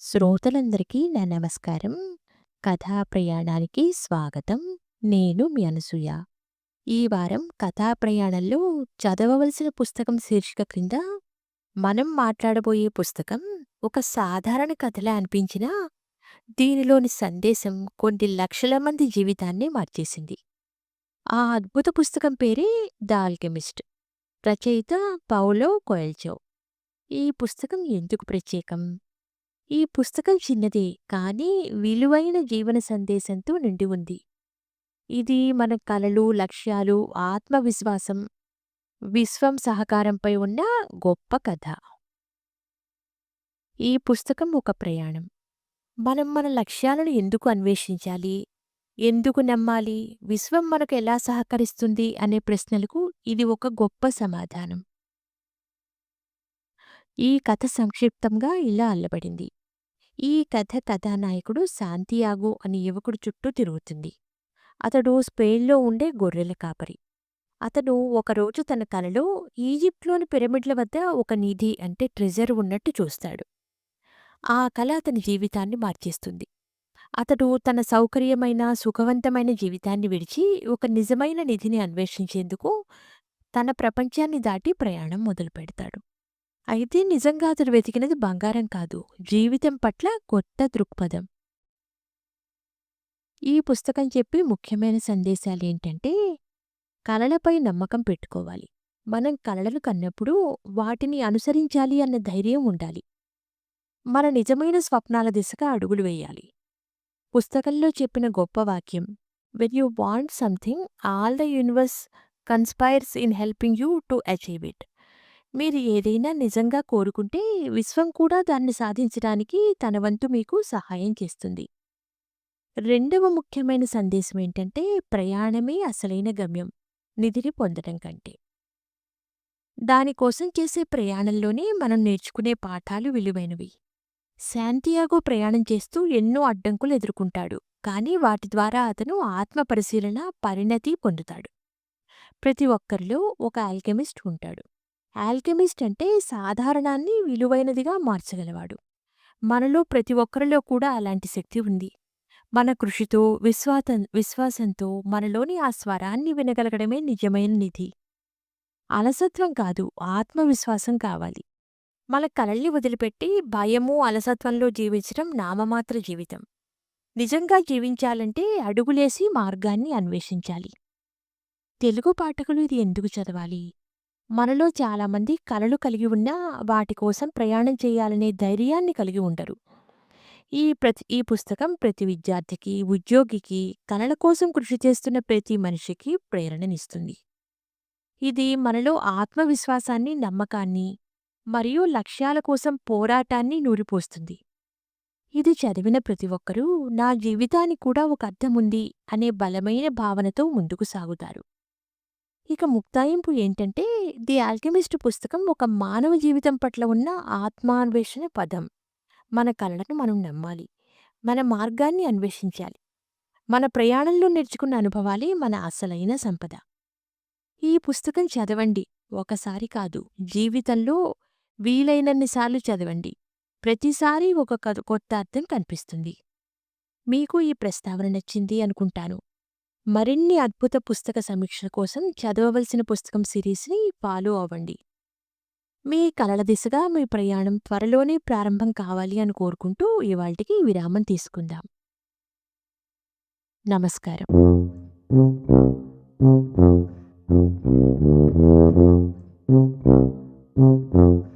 శ్రోతలందరికీ నా నమస్కారం. కథా ప్రయాణానికి స్వాగతం. నేను మీ అనసూయ. ఈ వారం కథా ప్రయాణంలో చదవవలసిన పుస్తకం శీర్షిక క్రింద మనం మాట్లాడబోయే పుస్తకం ఒక సాధారణ కథలా అనిపించినా దీనిలోని సందేశం కొన్ని లక్షల మంది జీవితాన్ని మార్చేసింది. ఆ అద్భుత పుస్తకం పేరే ద ఆల్కెమిస్ట్. రచయిత పౌలో కొయల్చో ఈ పుస్తకం ఎందుకు ప్రత్యేకం? ఈ పుస్తకం చిన్నదే కానీ విలువైన జీవన సందేశంతో నిండి ఉంది. ఇది మన కలలు, లక్ష్యాలు, ఆత్మవిశ్వాసం, విశ్వం సహకారంపై ఉన్న గొప్ప కథ. ఈ పుస్తకం ఒక ప్రయాణం. మనం మన లక్ష్యాలను ఎందుకు అన్వేషించాలి? ఎందుకు నమ్మాలి? విశ్వం మనకు ఎలా సహకరిస్తుంది అనే ప్రశ్నలకు ఇది ఒక గొప్ప సమాధానం. ఈ కథ సంక్షిప్తంగా ఇలా అల్లబడింది. ఈ కథ కథానాయకుడు శాంతియాగో అనే యువకుడు చుట్టూ తిరుగుతుంది. అతడు స్పెయిన్లో ఉండే గొర్రెల కాపరి. అతను ఒకరోజు తన కలలో ఈజిప్ట్లోని పిరమిడ్ల వద్ద ఒక నిధి అంటే ట్రెజర్ ఉన్నట్టు చూస్తాడు. ఆ కళ అతని జీవితాన్ని మార్చేస్తుంది. అతడు తన సౌకర్యమైన, సుఖవంతమైన జీవితాన్ని విడిచి ఒక నిజమైన నిధిని అన్వేషించేందుకు తన ప్రపంచాన్ని దాటి ప్రయాణం మొదలుపెడతాడు. అయితే నిజంగా అతడు వెతికినది బంగారం కాదు, జీవితం పట్ల కొత్త దృక్పథం. ఈ పుస్తకం చెప్పి ముఖ్యమైన సందేశాలేంటంటే కళలపై నమ్మకం పెట్టుకోవాలి. మనం కళలను కన్నప్పుడు వాటిని అనుసరించాలి అన్న ధైర్యం ఉండాలి. మన నిజమైన స్వప్నాల దిశగా అడుగులు వేయాలి. పుస్తకంలో చెప్పిన గొప్ప వాక్యం when you want something all the universe conspires in helping you to achieve it. మీరు ఏదైనా నిజంగా కోరుకుంటే విశ్వం కూడా దాన్ని సాధించడానికి తన వంతు మీకు సహాయం చేస్తుంది. రెండవ ముఖ్యమైన సందేశం ఏంటంటే ప్రయాణమే అసలైన గమ్యం నిధిని పొందడం కంటే. దానికోసం చేసే ప్రయాణంలోనే మనం నేర్చుకునే పాఠాలు విలువైనవి. శాంతియాగో ప్రయాణం చేస్తూ ఎన్నో అడ్డంకులు ఎదుర్కొంటాడు కానీ వాటి ద్వారా అతను ఆత్మ పరిశీలన, పరిణతి పొందుతాడు. ప్రతి ఒక్కరిలో ఒక ఆల్కెమిస్ట్ ఉంటాడు. ఆల్కెమిస్ట్ అంటే సాధారణాన్ని విలువైనదిగా మార్చగలవాడు. మనలో ప్రతి ఒక్కరిలో కూడా అలాంటి శక్తి ఉంది. మన కృషితో, విశ్వాత విశ్వాసంతో మనలోని ఆ స్వరాన్ని వినగలగడమే నిజమైన నిధి. అలసత్వం కాదు, ఆత్మవిశ్వాసం కావాలి. మన కలల్ని వదిలిపెట్టి భయము, అలసత్వంలో జీవించడం నామమాత్ర జీవితం. నిజంగా జీవించాలంటే అడుగులేసి మార్గాన్ని అన్వేషించాలి. తెలుగు పాఠకులు ఇది ఎందుకు చదవాలి? మనలో చాలామంది కలలు కలిగి ఉన్నా వాటి కోసం ప్రయాణం చేయాలనే ధైర్యాన్ని కలిగి ఉండరు. ఈ ప్రతి ఈ పుస్తకం ప్రతి విద్యార్థికి, ఉద్యోగికి, కలల కోసం కృషి చేస్తున్న ప్రతి మనిషికి ప్రేరణనిస్తుంది. ఇది మనలో ఆత్మవిశ్వాసాన్ని, నమ్మకాన్ని మరియు లక్ష్యాల కోసం పోరాటాన్ని నూరిపోస్తుంది. ఇది చదివిన ప్రతి ఒక్కరూ నా జీవితానికి కూడా ఒక అర్థముంది అనే బలమైన భావనతో ముందుకు సాగుతారు. ఇక ముక్తాయింపు ఏంటంటే ది ఆల్కెమిస్ట్ పుస్తకం ఒక మానవ జీవితం పట్ల ఉన్న ఆత్మాన్వేషణ పదం. మన కలలను మనం నమ్మాలి. మన మార్గాన్ని అన్వేషించాలి. మన ప్రయాణంలో నేర్చుకున్న అనుభవాలే మన అసలైన సంపద. ఈ పుస్తకం చదవండి. ఒకసారి కాదు, జీవితంలో వీలైనన్నిసార్లు చదవండి. ప్రతిసారీ ఒక కొత్త అర్థం కనిపిస్తుంది. మీకు ఈ ప్రస్తావన నచ్చింది అనుకుంటాను. మరిన్ని అద్భుత పుస్తక సమీక్ష కోసం చదవవలసిన పుస్తకం సిరీస్ని ఫాలో అవ్వండి మీ కలల దిశగా మీ ప్రయాణం త్వరలోనే ప్రారంభం కావాలి అని కోరుకుంటూ ఇవాళకి విరామం తీసుకుందాం నమస్కారం Mm-hmm.